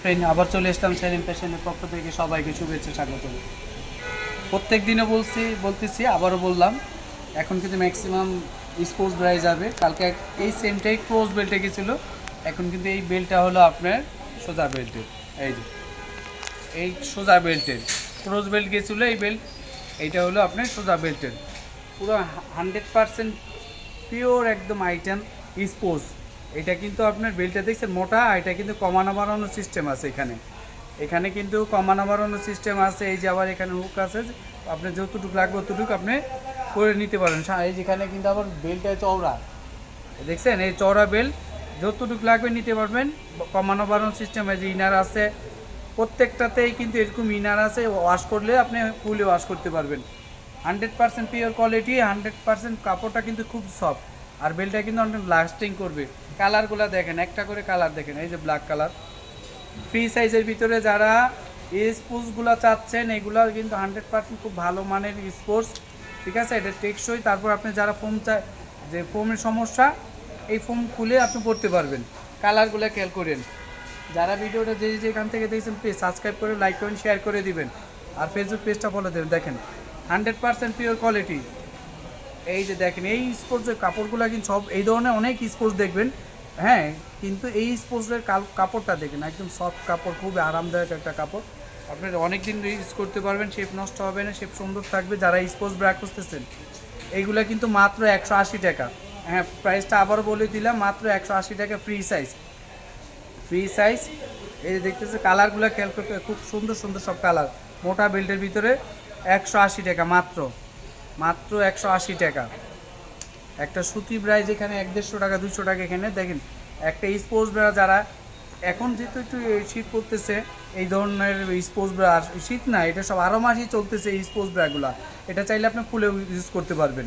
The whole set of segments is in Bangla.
ফ্রেন্ড আবার চলে আসলাম সেলিম ফ্যাশনের পক্ষ থেকে সবাইকে শুভেচ্ছা, স্বাগত। প্রত্যেক দিনও বলছি, বলতেছি, আবারও বললাম, এখন কিন্তু ম্যাক্সিমাম স্পোর্টস ব্রাই যাবে। কালকে এই সেমটাই ক্লোজ বেল্টে গেছিল, এখন কিন্তু এই বেল্টটা হলো আপনার সোজা বেল্টের এই যে, এই সোজা বেল্টের ক্রোজ বেল্ট গেছিল এই বেল্ট এইটা হলো আপনার সোজা বেল্টের পুরো হান্ড্রেড পিওর একদম আইটেম স্পোর্টস এটা কিন্তু আপনার বেল্টটা দেখছেন মোটা এটা কিন্তু কমানো বাড়ানো সিস্টেম আছে এখানে। এখানে কিন্তু কমানো বাড়ানো সিস্টেম আছে, এই যে আবার এখানে হুক আছে আপনার যতটুকু লাগবে ততটুকু আপনি করে নিতে পারেন। এই যেখানে কিন্তু আবার বেল্টটা চওড়া। দেখছেন? এই চওড়া বেল্ট যতটুকু লাগবে নিতে পারবেন। কমানো বাড়ানো সিস্টেম যে ইনার আছে, প্রত্যেকটাতেই কিন্তু এরকম ইনার আছে ওয়াশ করলে আপনি ফুলে ওয়াশ করতে পারবেন। Hundred percent pure quality hundred percent কাপড়টা কিন্তু খুব সফট আর বেলটা কিন্তু অনেক লাস্টিং করবে। কালারগুলো দেখেন, একটা করে কালার দেখেন, এই যে ব্ল্যাক কালার ফ্রি সাইজের ভিতরে যারা স্পোর্টসগুলো চাচ্ছেন, এগুলো কিন্তু হান্ড্রেড পার্সেন্ট খুব ভালো মানের স্পোর্টস ঠিক আছে? এটা টেকসই। তারপর আপনি যারা ফোম চায় যে ফোমের সমস্যা, এই ফোম খুলে আপনি পড়তে পারবেন। কালারগুলো খেয়াল করেন। যারা ভিডিওটা যে যেখান থেকে দেখছেন প্লিজ সাবস্ক্রাইব করে লাইক করেন শেয়ার করে দিবেন। আর ফেসবুক পেজটা ফলো দেবেন। দেখেন হান্ড্রেড পার্সেন্ট পিওর কোয়ালিটি এই যে দেখেন, এই স্পোর্টস স্পোর্টসের কাপড়গুলো কিন্তু সব এই ধরনের অনেক স্পোর্টস দেখবেন। হ্যাঁ কিন্তু এই স্পোর্টসের কাপড়টা দেখেন, একদম সফট কাপড় খুব আরামদায়ক একটা কাপড়। আপনার অনেক দিন ইউজ করতে পারবেন শেপ নষ্ট হবে না শেপ সুন্দর থাকবে, যারা স্পোর্টস ব্র্যাক খুঁজতেছেন। এইগুলো কিন্তু মাত্র একশো আশি টাকা। হ্যাঁ প্রাইসটা আবারও বলে দিলাম, মাত্র একশো আশি টাকা ফ্রি সাইজ ফ্রি সাইজ এই যে দেখতেছে কালারগুলো খেয়াল করতে, খুব সুন্দর সুন্দর সব কালার মোটা বেল্টের ভিতরে একশো আশি টাকা মাত্র। মাত্র একশো আশি টাকা। একটা সুতি ব্রাইজ এখানে এক দেড়শো টাকা দুশো টাকা এখানে। দেখেন, একটা স্পোর্টস ব্রা যারা এখন যেহেতু একটু শীত পড়তেছে, এই ধরনের স্পোর্টস ব্রা শীত না, এটা সব আরও মাসই চলতেছে এই স্পোর্টস ব্রাগুলো এটা চাইলে আপনি খুলে ইউজ করতে পারবেন।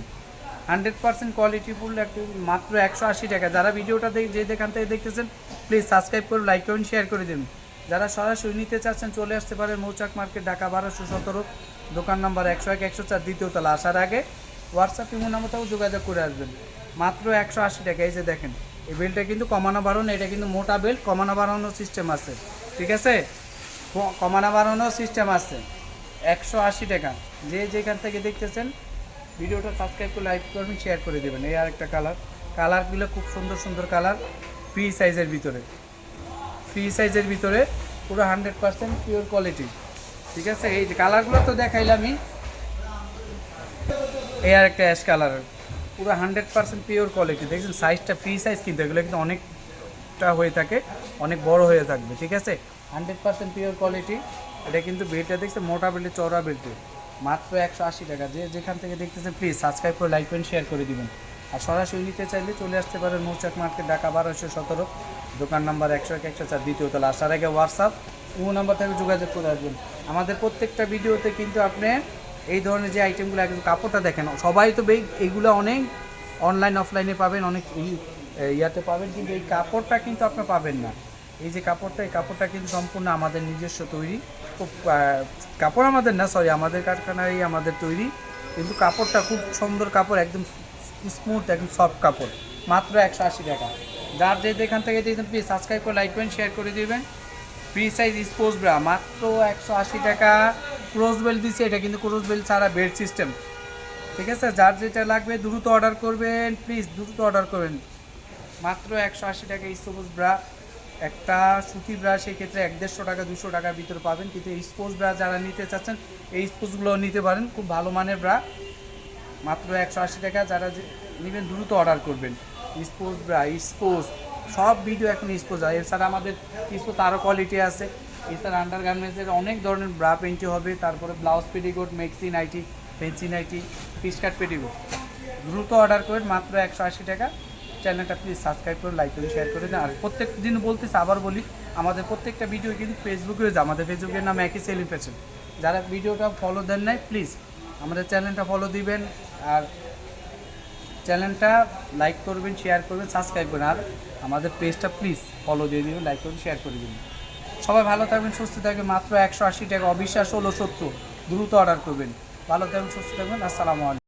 হান্ড্রেড পার্সেন্ট কোয়ালিটি ফুল মাত্র একশো আশি টাকা। যারা ভিডিওটা যে দেখান থেকে দেখতেছেন প্লিজ সাবস্ক্রাইব করে লাইক করুন শেয়ার করে দিন। যারা সরাসরি নিতে চাচ্ছেন, চলে আসতে পারেন মৌচাক মার্কেট, ঢাকা বারোশো সতেরো। দোকান নাম্বার একশো এক, একশো চার, দ্বিতীয় তলা। আসার আগে হোয়াটসঅ্যাপ ইমো নাম্বারটাও যোগাযোগ করে আসবেন। মাত্র একশো আশি টাকা, এই যে দেখেন, এই বেল্টটা কিন্তু কমানো বাড়ানো, এটা কিন্তু মোটা বেল্ট, কমানো বাড়ানো সিস্টেম আছে। ঠিক আছে? কমানো বাড়ানো সিস্টেম আছে। একশো আশি টাকা। যে যেখান থেকে দেখতেছেন, ভিডিওটা সাবস্ক্রাইব করে লাইক করবেন শেয়ার করে দেবেন। এই আরেকটা কালার কালারগুলো খুব সুন্দর সুন্দর কালার ফ্রি সাইজের ভিতরে। ফ্রি সাইজের ভিতরে পুরো হান্ড্রেড পার্সেন্ট পিওর কোয়ালিটি। ঠিক আছে? এই যে কালারগুলো তো দেখাইলামই। এই আর একটা অ্যাশ কালার পুরো হান্ড্রেড পার্সেন্ট পিওর কোয়ালিটি। দেখছেন, সাইজটা ফ্রি সাইজ কিন্তু এগুলো কিন্তু অনেকটা হয়ে থাকে, অনেক বড় হয়ে থাকবে। ঠিক আছে? Hundred percent pure quality. এটা কিন্তু বেল্টটা দেখছে, মোটা বেল্টে, চওড়া বেল্টে। মাত্র একশো আশি টাকা। যে যেখান থেকে দেখতেছেন, প্লিজ সাবস্ক্রাইব করে, লাইক করেন শেয়ার করে দিবেন। আর সরাসরি নিতে চাইলে চলে আসতে পারেন মৌচাক মার্কেট, ঢাকা বারোশো সতেরো। দোকান নাম্বার একশো এক, একশো চার, দ্বিতীয় তলা। আসার আগে হোয়াটসঅ্যাপ ও নাম্বার থেকে যোগাযোগ করে আসবেন। আমাদের প্রত্যেকটা ভিডিওতে কিন্তু আপনি এই ধরনের যে আইটেমগুলো একদম কাপড়টা দেখেন। সবাই তো এইগুলো অনেক অনলাইন অফলাইনে পাবেন, অনেক ইয়াতে পাবেন, কিন্তু এই কাপড়টা কিন্তু আপনি পাবেন না। এই যে কাপড়টা, এই কাপড়টা কিন্তু সম্পূর্ণ আমাদের নিজস্ব তৈরি। খুব কাপড় আমাদের না সরি আমাদের কারখানারই আমাদের তৈরি। কিন্তু কাপড়টা খুব সুন্দর কাপড়, একদম স্মুথ একদম সফট কাপড়। মাত্র একশো আশি টাকা। যার যে যেখান থেকে দেখছেন প্লিজ সাবস্ক্রাইব করে লাইক করেন শেয়ার করে দেবেন। ফ্রি সাইজ স্পোর্টস ব্রা মাত্র একশো আশি টাকা। ক্রোজ বেল্ট দিচ্ছে এটা কিন্তু ক্রোজ বেল্ট ছাড়া বেল্ট সিস্টেম ঠিক আছে? যার যেটা লাগবে, দ্রুত অর্ডার করবেন। প্লিজ দ্রুত অর্ডার করবেন মাত্র একশো আশি টাকা স্পোর্টস ব্রা একটা সুতি ব্রা সেই ক্ষেত্রে এক দেড়শো টাকা, দুশো টাকার ভিতরে পাবেন। কিন্তু স্পোর্টস ব্রা যারা নিতে চাচ্ছেন, এই স্পোর্টসগুলো নিতে পারেন। খুব ভালো মানের ব্রা মাত্র একশো আশি টাকা যারা নেবেন দ্রুত অর্ডার করবেন। স্পোর্টস ব্রা স্পোর্টস সব ভিডিও এখন স্পোজ হয়। এছাড়া আমাদের স্পোর্টস আরও কোয়ালিটি আছে। এছাড়া আন্ডার গার্মেন্টসের অনেক ধরনের ব্রা পেন্টি হবে। তারপরে blouse petticoat maxi nightie fancy nightie fish cut petticoat দ্রুত অর্ডার করেন মাত্র একশো আশি টাকা। চ্যানেলটা প্লিজ সাবস্ক্রাইব করে লাইক করে শেয়ার করে দিন। আর প্রত্যেক দিন বলতেছি, আবার বলি, আমাদের প্রত্যেকটা ভিডিও কিন্তু ফেসবুকে রয়েছে আমাদের ফেসবুকের নাম একই সেলিং ফ্যাশন যারা ভিডিওটা ফলো দেন নাই প্লিজ আমাদের চ্যানেলটা ফলো দিবেন আর চ্যানেলটা লাইক করবেন শেয়ার করবেন সাবস্ক্রাইব করবেন। আর আমাদের পেজটা প্লিজ ফলো দিয়ে দিবেন লাইক করবেন শেয়ার করে দিবেন। সবাই ভালো থাকবেন, সুস্থ থাকবেন। মাত্র একশো আশি টাকা অবিশ্বাস হলো সত্য দ্রুত অর্ডার করবেন। ভালো থাকবেন, সুস্থ থাকবেন। আসসালামু আলাইকুম।